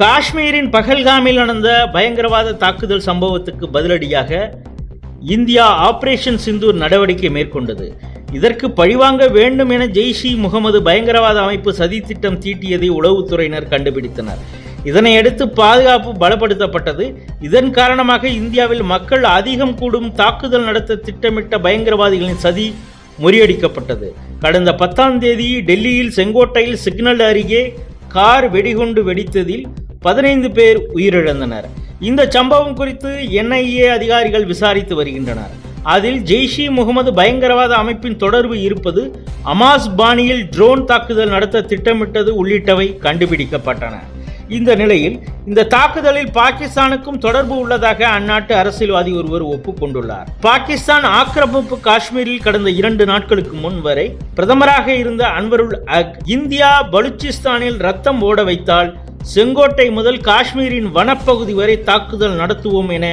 காஷ்மீரின் பகல்காமில் நடந்த பயங்கரவாத தாக்குதல் சம்பவத்துக்கு பதிலடியாக இந்தியா ஆபரேஷன் சிந்தூர் நடவடிக்கை மேற்கொண்டது. இதற்கு பழிவாங்க வேண்டும் என ஜெய்ஷி முகமது பயங்கரவாத அமைப்பு சதித்திட்டம் தீட்டியதை உளவுத்துறையினர் கண்டுபிடித்தனர். இதனையடுத்து பாதுகாப்பு பலப்படுத்தப்பட்டது. இதன் காரணமாக இந்தியாவில் மக்கள் அதிகம் கூடும் தாக்குதல் நடத்த திட்டமிட்ட பயங்கரவாதிகளின் சதி முறியடிக்கப்பட்டது. கடந்த பத்தாம் தேதி டெல்லியில் செங்கோட்டையில் சிக்னல் அருகே கார் வெடிகுண்டு வெடித்ததில் பதினைந்து பேர் உயிரிழந்தனர். இந்த சம்பவம் குறித்து என்ஐஏ அதிகாரிகள் விசாரித்து வருகின்றனர். அதில் ஜெய்ஷி முகமது பயங்கரவாத அமைப்பின் தொடர்பு இருப்பது அமாஸ் பாணியில் ட்ரோன் தாக்குதல் நடத்த திட்டமிட்டது உள்ளிட்டவை கண்டுபிடிக்கப்பட்டன. இந்த நிலையில் இந்த தாக்குதலில் பாகிஸ்தானுக்கும் தொடர்பு உள்ளதாக அந்நாட்டு அரசியல்வாதி ஒருவர் ஒப்புக்கொண்டுள்ளார். பாகிஸ்தான் ஆக்கிரமிப்பு காஷ்மீரில் கடந்த இரண்டு நாட்களுக்கு முன் வரை பிரதமராக இருந்த அன்வருல் அக் இந்தியா பலுச்சிஸ்தானில் ரத்தம் ஓட வைத்தால் செங்கோட்டை முதல் காஷ்மீரின் வனப்பகுதி வரை தாக்குதல் நடத்துவோம் என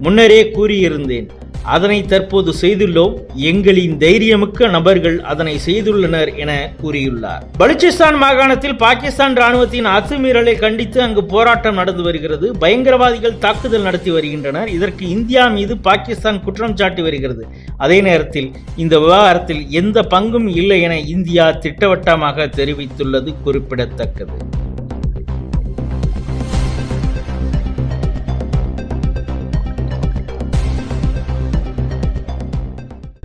முன்னரே கூறியிருந்தேன். அதனை தற்போது செய்துள்ளோம். எங்களின் தைரியமிக்க நபர்கள் அதனை செய்துள்ளனர் என கூறியுள்ளார். பலுச்சிஸ்தான் மாகாணத்தில் பாகிஸ்தான் ராணுவத்தின் அத்துமீறலை கண்டித்து அங்கு போராட்டம் நடந்து வருகிறது. பயங்கரவாதிகள் தாக்குதல் நடத்தி வருகின்றனர். இதற்கு இந்தியா மீது பாகிஸ்தான் குற்றம் சாட்டி வருகிறது. அதே நேரத்தில் இந்த விவகாரத்தில் எந்த பங்கும் இல்லை என இந்தியா திட்டவட்டமாக தெரிவித்துள்ளது குறிப்பிடத்தக்கது.